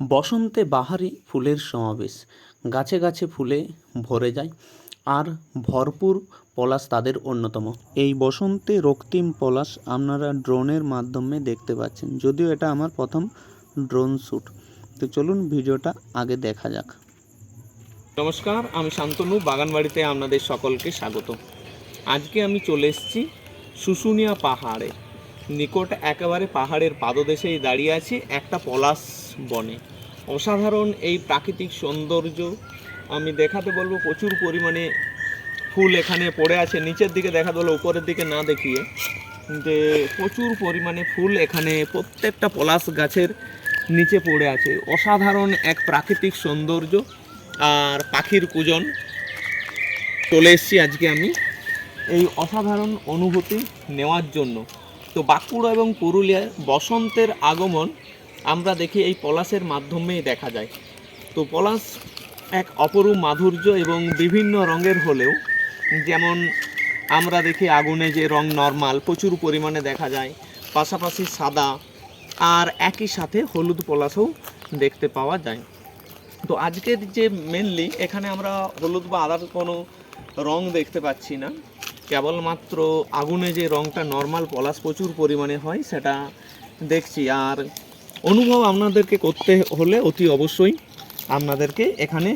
বসন্তে বাহারি ফুলের সমাবেশ। গাছে গাছে ফুলে ভরে যায়। আর ভরপুর পলাশ তাদের অন্যতম। এই বসন্তে রক্তিম পলাশ আপনারা ড্রোনের মাধ্যমে দেখতে পাচ্ছেন। যদিও এটা আমার প্রথম ড্রোন শ্যুট। তো চলুন ভিডিওটা আগে দেখা যাক। নমস্কার, আমি শান্তনু। বাগানবাড়িতে আপনাদের সকলকে স্বাগত। আজকে আমি চলে এসেছি শুশুনিয়া পাহাড়ে। নিকট একেবারে পাহাড়ের পাদদেশেই দাঁড়িয়ে আছি। একটা পলাশ বনে। অসাধারণ এই প্রাকৃতিক সৌন্দর্য আমি দেখাতে বলব। প্রচুর পরিমাণে ফুল এখানে পড়ে আছে। নিচের দিকে দেখাতে বলব উপরের দিকে না দেখিয়ে। যে প্রচুর পরিমাণে ফুল এখানে প্রত্যেকটা পলাশ গাছের নিচে পড়ে আছে। অসাধারণ এক প্রাকৃতিক সৌন্দর্য আর পাখির কুজন। চলে এসেছি আজকে আমি এই অসাধারণ অনুভূতি নেওয়ার জন্য। তো বাঁকুড়া এবং পুরুলিয়ায় বসন্তের আগমন আমরা দেখি এই পলাশের মাধ্যমেই দেখা যায়। তো পলাশ এক অপরূপ মাধুর্য এবং বিভিন্ন রঙের হলেও, যেমন আমরা দেখি আগুনে যে রং নর্মাল, প্রচুর পরিমাণে দেখা যায়, পাশাপাশি সাদা, আর একই সাথে হলুদ পলাশও দেখতে পাওয়া যায়। তো আজকের যে মেনলি এখানে আমরা হলুদ বা আদার কোনো রং দেখতে পাচ্ছি না। কেবলমাত্র আগুনে যে রংটা নর্মাল পলাশ প্রচুর পরিমাণে হয়, সেটা দেখছি। আর অনুভব আপনাদেরকে করতে হলে অতি অবশ্যই আপনাদেরকে এখানে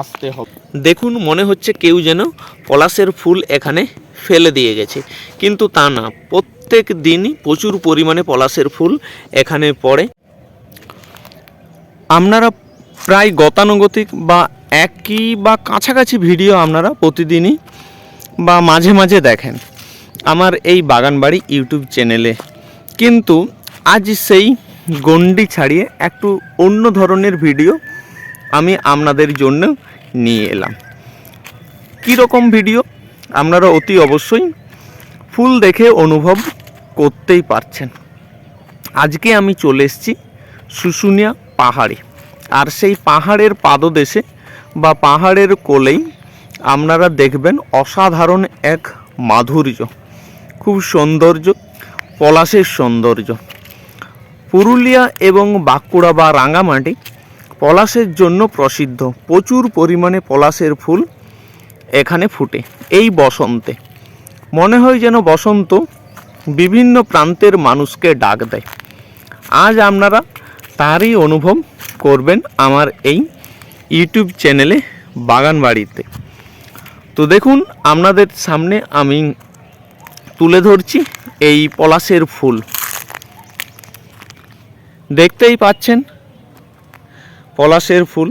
আসতে হবে। দেখুন, মনে হচ্ছে কেউ যেন পলাশের ফুল এখানে ফেলে দিয়ে গেছে। কিন্তু তা না, প্রত্যেক দিনই প্রচুর পরিমাণে পলাশের ফুল এখানে পড়ে। আপনারা প্রায় গতানুগতিক বা একই বা কাছাকাছি ভিডিও আপনারা প্রতিদিনই বা মাঝে মাঝে দেখেন আমার এই বাগানবাড়ি ইউটিউব চ্যানেলে। কিন্তু আজ সেই গণ্ডি ছাড়িয়ে একটু অন্য ধরনের ভিডিও আমি আপনাদের জন্য নিয়ে এলাম। কীরকম ভিডিও? আপনারা অতি অবশ্যই ফুল দেখে অনুভব করতেই পারছেন। আজকে আমি চলে এসেছি শুশুনিয়া পাহাড়ে। আর সেই পাহাড়ের পাদদেশে বা পাহাড়ের কোলেই আপনারা দেখবেন অসাধারণ এক মাধুর্য। খুব সৌন্দর্য, পলাশের সৌন্দর্য। পুরুলিয়া এবং বাঁকুড়া বা রাঙামাটি পলাশের জন্য প্রসিদ্ধ। প্রচুর পরিমাণে পলাশের ফুল এখানে ফুটে, এই বসন্তে। মনে হয় যেন বসন্ত বিভিন্ন প্রান্তের মানুষকে ডাক দেয়। আজ আপনারা তারই অনুভব করবেন আমার এই ইউটিউব চ্যানেলে বাগানবাড়িতে। তো দেখুন, আপনাদের সামনে আমি তুলে ধরছি এই পলাশের ফুল। দেখতেই পাচ্ছেন? পলাশের ফুল।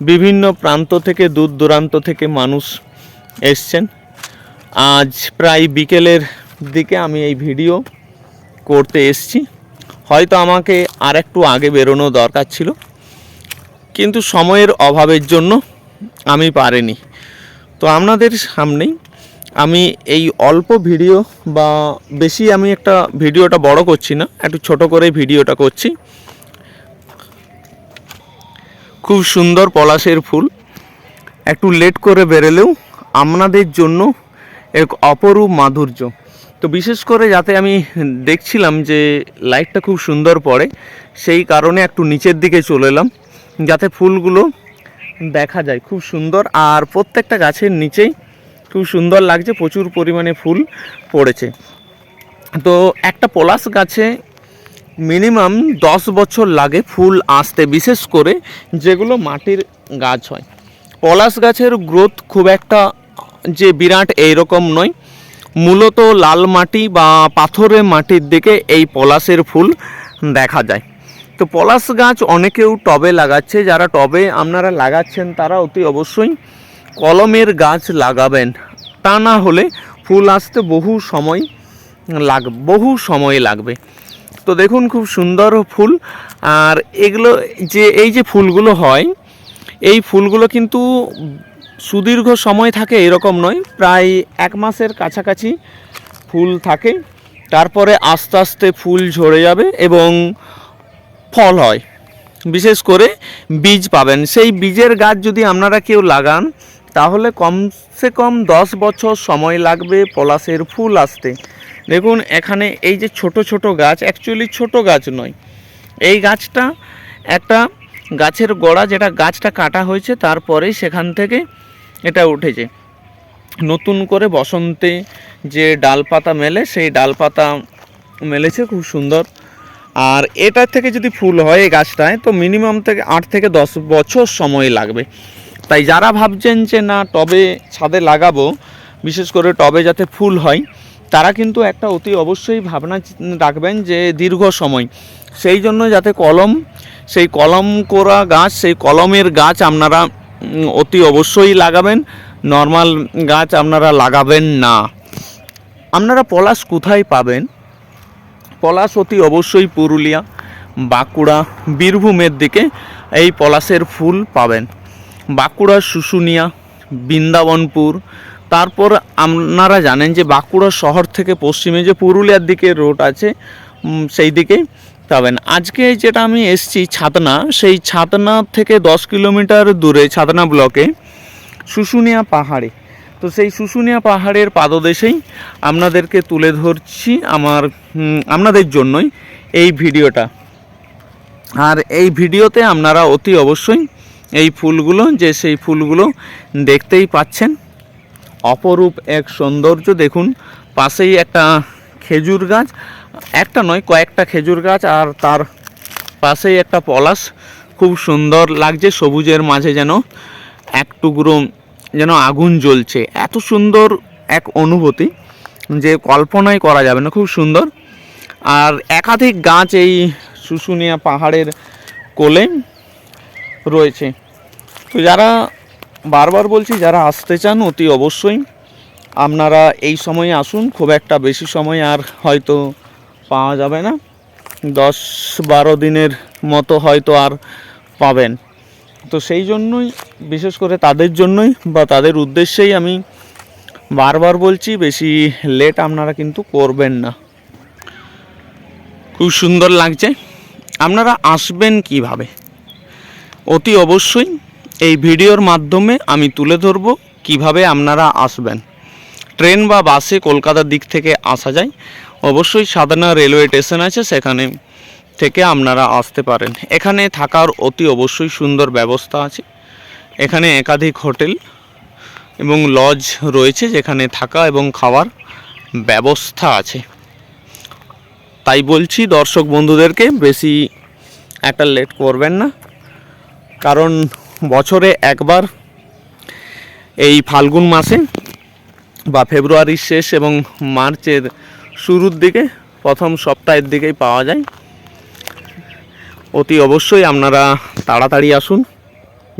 বিভিন্ন প্রান্ত থেকে, দূর দূরান্ত থেকে মানুষ এসছেন। আজ প্রায় বিকেলের দিকে আমি এই ভিডিও করতে এসছি। হয়তো আমাকে আর একটু আগে বেরোনো দরকার ছিল। কিন্তু সময়ের অভাবের জন্য আমি পারিনি। তো আপনাদের সামনেই আমি এই অল্প ভিডিও বা বেশি আমি একটা ভিডিওটা বড় করছি না, একটু ছোট করে ভিডিওটা করছি। খুব সুন্দর পলাশের ফুল। একটু লেট করে বেরোলেও আপনাদের জন্য এক অপরূপ মাধুর্য। তো বিশেষ করে যাতে আমি দেখছিলাম যে লাইটটা খুব সুন্দর পড়ে, সেই কারণে একটু নিচের দিকে চলে এলাম, যাতে ফুলগুলো দেখা যায় খুব সুন্দর। আর প্রত্যেকটা গাছের নিচেই খুব সুন্দর লাগছে, প্রচুর পরিমাণে ফুল পড়েছে। তো একটা পলাশ গাছে মিনিমাম দশ বছর লাগে ফুল আসতে, বিশেষ করে যেগুলো মাটির গাছ হয়। পলাশ গাছের গ্রোথ খুব একটা যে বিরাট এইরকম নয়। মূলত লাল মাটি বা পাথরের মাটির দিকে এই পলাশের ফুল দেখা যায়। তো পলাশ গাছ অনেকেও টবে লাগাচ্ছে, যারা টবে আপনারা লাগাচ্ছেন তারা অতি অবশ্যই কলমের গাছ লাগাবেন, তা না হলে ফুল আসতে বহু সময় লাগ, বহু সময় লাগবে। তো দেখুন খুব সুন্দর ফুল, আর এগুলো যে, এই যে ফুলগুলো হয়, এই ফুলগুলো কিন্তু সুদীর্ঘ সময় থাকে এরকম নয়, প্রায় এক মাসের কাছাকাছি ফুল থাকে, তারপরে আস্তে আস্তে ফুল ঝরে যাবে এবং ফল হয়। বিশেষ করে বীজ পাবেন। সেই বীজের গাছ যদি আপনারা কেউ লাগান তাহলে কমসে কম দশ বছর সময় লাগবে পলাশের ফুল আসতে। দেখুন, এখানে এই যে ছোট ছোট গাছ অ্যাকচুয়ালি ছোট গাছ নয়। এই গাছটা একটা গাছের গোড়া যেটা গাছটা কাটা হয়েছে তারপরেই সেখান থেকে এটা উঠেছে। নতুন করে বসন্তে যে ডালপাতা মেলে, সেই ডালপাতা মেলেছে, খুব সুন্দর। আর এটার থেকে যদি ফুল হয় এই গাছটায়, তো মিনিমাম থেকে আট থেকে দশ বছর সময় লাগবে। তাই যারা ভাবছেন যে না টবে ছাদে লাগাবো, বিশেষ করে টবে যাতে ফুল হয়, তারা কিন্তু একটা অতি অবশ্যই ভাবনা রাখবেন যে দীর্ঘ সময়। সেই জন্য যাতে কলম, সেই কলম করা গাছ, সেই কলমের গাছ আপনারা অতি অবশ্যই লাগাবেন। নর্মাল গাছ আপনারা লাগাবেন না। আপনারা পলাশ কোথায় পাবেন? পলাশ অতি অবশ্যই পুরুলিয়া, বাঁকুড়া, বীরভূমের দিকে এই পলাশের ফুল পাবেন। বাঁকুড়া, শুশুনিয়া, বৃন্দাবনপুর। তারপর আপনারা জানেন যে বাঁকুড়া শহর থেকে পশ্চিমে যে পুরুলিয়ার দিকে রোড আছে সেই দিকে পাবেন আজকে যেটা আমি এসছি ছাতনা, সেই ছাতনা থেকে দশ কিলোমিটার দূরে, ছাতনা ব্লকে, শুশুনিয়া পাহাড়ে। তো সেই শুশুনিয়া পাহাড়ের পাদদেশেই আপনাদেরকে তুলে ধরছি আমার আপনাদের জন্যই এই ভিডিওটা। আর এই ভিডিওতে আপনারা অতি অবশ্যই এই ফুলগুলো, যে সেই ফুলগুলো দেখতেই পাচ্ছেন। অপরূপ এক সৌন্দর্য, দেখুন, পাশেই একটা খেজুর গাছ। একটা নয়, কয়েকটা খেজুর গাছ আর তার পাশেই একটা পলাশ। খুব সুন্দর লাগছে, সবুজের মাঝে যেন এক টুকরো যেন আগুন জ্বলছে। এত সুন্দর এক অনুভূতি যে কল্পনাই করা যাবে না, খুব সুন্দর। আর একাধিক গাছ এই শুশুনিয়া পাহাড়ের কোলে। রয়েছে। তো যারা বারবার বলছি, যারা আসতে চান অতি অবশ্যই আপনারা এই সময়ে আসুন, খুব একটা বেশি সময় আর হয়তো পাওয়া যাবে না। দশ বারো দিনের মতো হয়তো আর পাবেন। তো সেই জন্যই, বিশেষ করে তাদের জন্যই বা তাদের উদ্দেশ্যেই আমি বারবার বলছি, বেশি লেট আপনারা কিন্তু করবেন না। খুব সুন্দর লাগছে। আপনারা আসবেন কীভাবে? অতি অবশ্যই এই ভিডিওর মাধ্যমে আমি তুলে ধরব কীভাবে আপনারা আসবেন। ট্রেন বা বাসে কলকাতার দিক থেকে আসা যায়। অবশ্যই সাধারণ রেলওয়ে স্টেশন আছে, সেখানে থেকে আপনারা আসতে পারেন। এখানে থাকার অতি অবশ্যই সুন্দর ব্যবস্থা আছে। এখানে একাধিক হোটেল এবং লজ রয়েছে, যেখানে থাকা এবং খাওয়ার ব্যবস্থা আছে। তাই বলছি, দর্শক বন্ধুদেরকে বেশি একটা লেট করবেন না। কারণ বছরে একবার এই ফাল্গুন মাসে বা ফেব্রুয়ারির শেষ এবং মার্চের শুরুর দিকে, প্রথম সপ্তাহের দিকেই পাওয়া যায়। অতি অবশ্যই আপনারা তাড়াতাড়ি আসুন।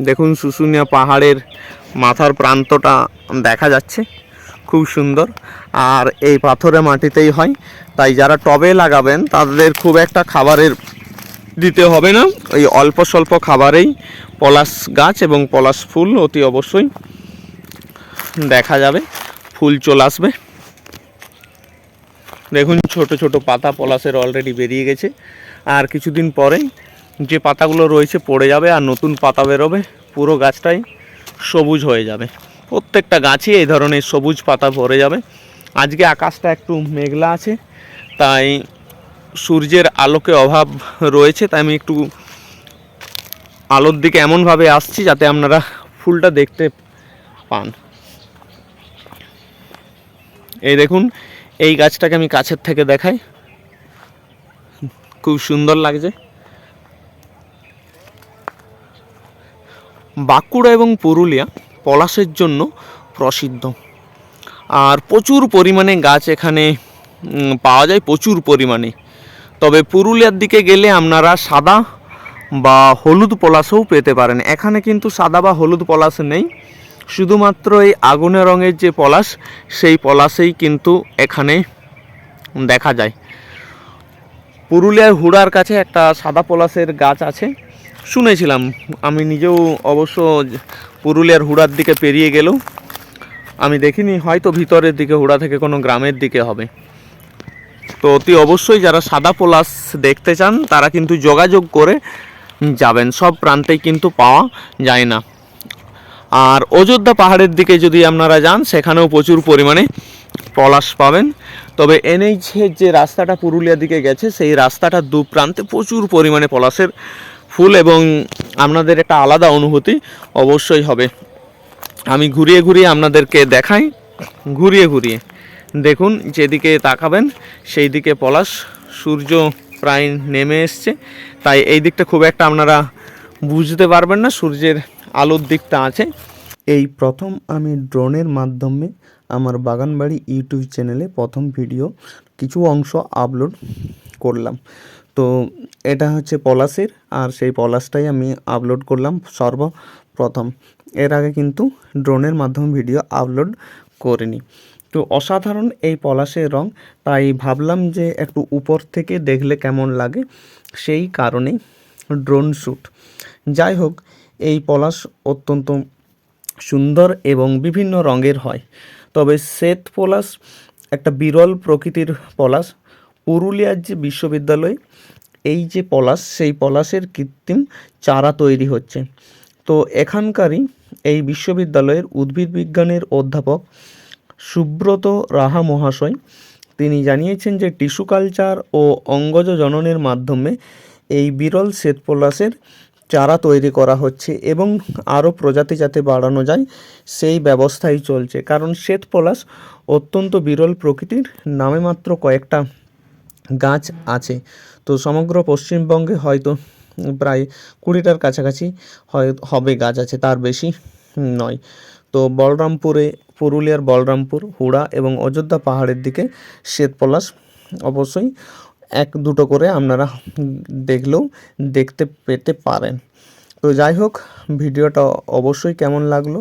দেখুন শুশুনিয়া পাহাড়ের মাথার প্রান্তটা দেখা যাচ্ছে, খুব সুন্দর। আর এই পাথরে মাটিতেই হয়। তাই যারা টবে লাগাবেন, তাদের খুব একটা খাবারের দিতে হবে না। ওই অল্প স্বল্প খাবারেই পলাশ গাছ এবং পলাশ ফুল অতি অবশ্যই দেখা যাবে, ফুল চলে আসবে। দেখুন, ছোট ছোট পাতা পলাশের অলরেডি বেরিয়ে গেছে। আর কিছুদিন পরেই যে পাতাগুলো রয়েছে পড়ে যাবে আর নতুন পাতা বেরোবে, পুরো গাছটাই সবুজ হয়ে যাবে। প্রত্যেকটা গাছই এই ধরনের সবুজ পাতা ভরে যাবে। আজকে আকাশটা একটু মেঘলা আছে, তাই সূর্যের আলোকে অভাব রয়েছে, তাই আমি একটু আলোর দিকে এমনভাবে আসছি যাতে আপনারা ফুলটা দেখতে পান। এই দেখুন, এই গাছটাকে আমি কাছের থেকে দেখাই। খুব সুন্দর লাগছে। বাঁকুড়া এবং পুরুলিয়া পলাশের জন্য প্রসিদ্ধ। আর প্রচুর পরিমাণে গাছ এখানে পাওয়া যায়, প্রচুর পরিমাণে। তবে পুরুলিয়ার দিকে গেলে আপনারা সাদা বা হলুদ পলাশও পেতে পারেন। এখানে কিন্তু সাদা বা হলুদ পলাশ নেই। শুধুমাত্র এই আগুনে রঙের যে পলাশ, সেই পলাশেই কিন্তু এখানে দেখা যায়। পুরুলিয়ার হুড়ার কাছে একটা সাদা পলাশের গাছ আছে। শুনেছিলাম, আমি নিজেও অবশ্য পুরুলিয়ার হুড়ার দিকে পেরিয়ে গেলেও, আমি দেখিনি হয়তো ভিতরের দিকে, হুড়া থেকে কোনো গ্রামের দিকে হবে। তো অতি অবশ্যই যারা সাদা পলাশ দেখতে চান, তারা কিন্তু যোগাযোগ করে যাবেন। সব প্রান্তেই কিন্তু পাওয়া যায় না। আর অযোধ্যা পাহাড়ের দিকে যদি আপনারা যান, সেখানেও প্রচুর পরিমাণে পলাশ পাবেন। তবে এনএইচের যে রাস্তাটা পুরুলিয়ার দিকে গেছে, সেই রাস্তাটার দু প্রান্তে প্রচুর পরিমাণে পলাশের ফুল এবং আপনাদের একটা আলাদা অনুভূতি অবশ্যই হবে। আমি ঘুরিয়ে ঘুরিয়ে আপনাদেরকে দেখাই। ঘুরিয়ে ঘুরিয়ে। দেখুন, যেদিকে তাকাবেন সেই দিকে পলাশ। সূর্য প্রায় নেমে এসছে। তাই এই দিকটা খুব একটা আপনারা বুঝতে পারবেন না, সূর্যের আলোর দিকটা আছে। এই প্রথম আমি ড্রোনের মাধ্যমে আমার বাগানবাড়ি ইউটিউব চ্যানেলে প্রথম ভিডিও, কিছু অংশ আপলোড করলাম। তো এটা হচ্ছে পলাশের, আর সেই পলাশটাই আমি আপলোড করলাম সর্বপ্রথম। এর আগে কিন্তু ড্রোনের মাধ্যমে ভিডিও আপলোড করিনি। তো অসাধারণ এই পলাশের রং। তাই ভাবলাম যে একটু উপর থেকে দেখলে কেমন লাগে সেই কারণেই ড্রোন শ্যুট যাই হোক, এই পলাশ অত্যন্ত সুন্দর এবং বিভিন্ন রঙের হয়। তবে শ্বেত পলাশ একটা বিরল প্রকৃতির পলাশ। পুরুলিয়ার যে বিশ্ববিদ্যালয়, এই যে পলাশ, সেই পলাশের কৃত্রিম চারা তৈরি হচ্ছে। তো এখানকারই এই বিশ্ববিদ্যালয়ের উদ্ভিদ বিজ্ঞানের অধ্যাপক সুব্রত রাহা মহাশয়। তিনি জানিয়েছেন যে টিস্যু কালচার ও অঙ্গজ জননের মাধ্যমে এই বিরল শ্বেতপলাশের চারা তৈরি করা হচ্ছে এবং আরও প্রজাতি যাতে বাড়ানো যায়, সেই ব্যবস্থাই চলছে। কারণ শ্বেতপলাশ অত্যন্ত বিরল প্রকৃতির নামে মাত্র কয়েকটা গাছ আছে। তো সমগ্র পশ্চিমবঙ্গে হয়তো প্রায় কুড়িটার কাছাকাছি হয়, হবে গাছ আছে, তার বেশি নয়। তো বলরামপুরে, পুরুলিয়ার বলরামপুর, হুড়া এবং অযোধ্যা পাহাড়ের দিকে শ্বেতপলাশ অবশ্যই এক দুটো করে আপনারা দেখলেও দেখতে পেতে পারেন। তো যাই হোক, ভিডিওটা অবশ্যই কেমন লাগল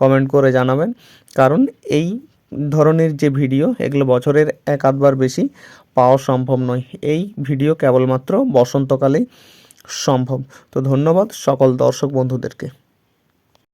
কমেন্ট করে জানাবেন। কারণ এই ধরনের যে ভিডিও, এগুলো বছরের এক আধবার বেশি পাওয়া সম্ভব নয়। এই ভিডিও কেবলমাত্র বসন্তকালেই সম্ভব। তো ধন্যবাদ সকল দর্শক বন্ধুদেরকে।